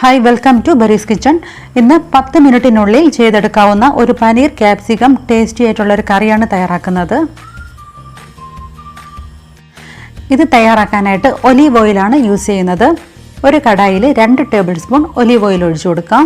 Hi welcome to Bari's kitchen ഇന്ന് പത്ത് മിനിറ്റിനുള്ളിൽ ചെയ്തെടുക്കാവുന്ന ഒരു പനീർ ക്യാപ്സിക്കം ടേസ്റ്റി ആയിട്ടുള്ള ഒരു കറിയാണ് തയ്യാറാക്കുന്നത്. ഇത് തയ്യാറാക്കാനായിട്ട് ഒലീവ് ഓയിലാണ് യൂസ് ചെയ്യുന്നത്. ഒരു കടായിൽ രണ്ട് ടേബിൾ സ്പൂൺ ഒലീവ് ഓയിൽ ഒഴിച്ചു കൊടുക്കാം.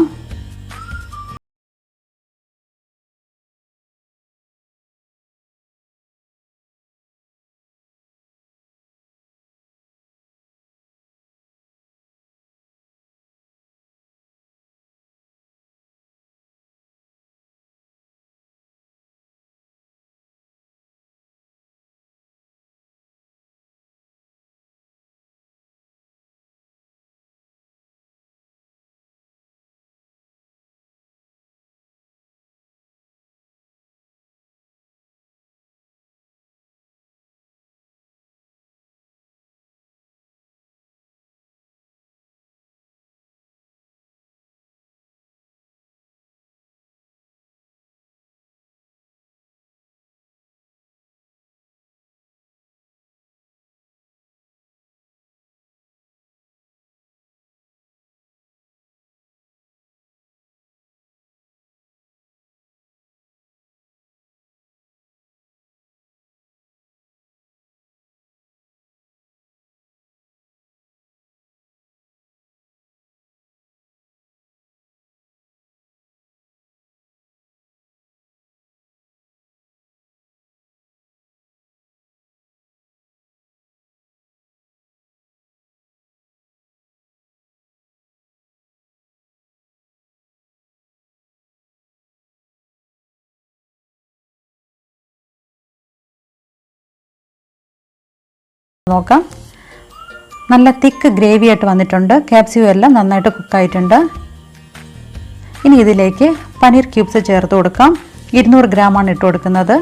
നോക്കാം. നല്ല തിക്ക് ഗ്രേവി ആയിട്ട് വന്നിട്ടുണ്ട്. ക്യാപ്സിയം എല്ലാം നന്നായിട്ട് കുക്കായിട്ടുണ്ട് ഇനി ഇതിലേക്ക് പനീർ ക്യൂബ്സ് ചേർത്ത് കൊടുക്കാം. ഇരുന്നൂറ് ഗ്രാമാണ് ഇട്ട് കൊടുക്കുന്നത്.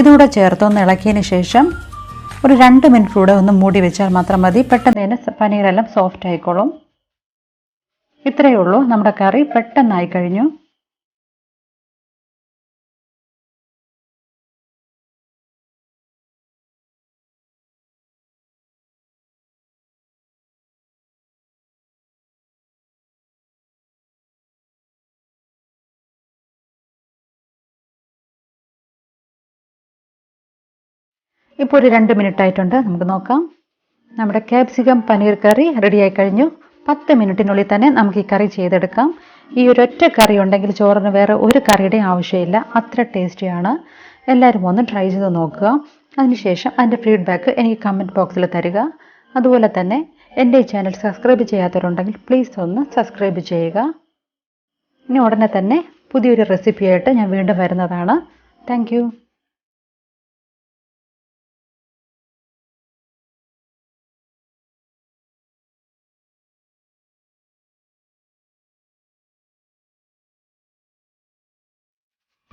ഇതുകൂടെ ചേർത്തൊന്ന് ഇളക്കിയതിന് ശേഷം ഒരു രണ്ട് മിനിറ്റ് കൂടെ ഒന്ന് മൂടി വെച്ചാൽ മാത്രം മതി. പെട്ടെന്ന് തന്നെ പനീരെല്ലാം സോഫ്റ്റ് ആയിക്കോളും. ഇത്രയേ ഉള്ളൂ. നമ്മുടെ കറി പെട്ടെന്നായി കഴിഞ്ഞു. ഇപ്പോൾ ഒരു രണ്ട് മിനിറ്റ് ആയിട്ടുണ്ട്. നമുക്ക് നോക്കാം. നമ്മുടെ ക്യാപ്സിക്കം പനീർ കറി റെഡിയായി കഴിഞ്ഞു. പത്ത് മിനിറ്റിനുള്ളിൽ തന്നെ നമുക്ക് ഈ കറി ചെയ്തെടുക്കാം. ഈ ഒരു ഒറ്റ കറി ഉണ്ടെങ്കിൽ ചോറിന് വേറെ ഒരു കറിയുടെ ആവശ്യമില്ല. അത്ര ടേസ്റ്റിയാണ് എല്ലാവരും ഒന്ന് ട്രൈ ചെയ്ത് നോക്കുക. അതിനുശേഷം അതിന്റെ ഫീഡ്ബാക്ക് എനിക്ക് കമന്റ് ബോക്സിൽ തരിക. അതുപോലെ തന്നെ എന്റെ ഈ ചാനൽ സബ്സ്ക്രൈബ് ചെയ്യാത്തവരുണ്ടെങ്കിൽ പ്ലീസ് ഒന്ന് സബ്സ്ക്രൈബ് ചെയ്യുക. ഇനി ഉടനെ തന്നെ പുതിയൊരു റെസിപ്പിയായിട്ട് ഞാൻ വീണ്ടും വരുന്നതാണ്. താങ്ക്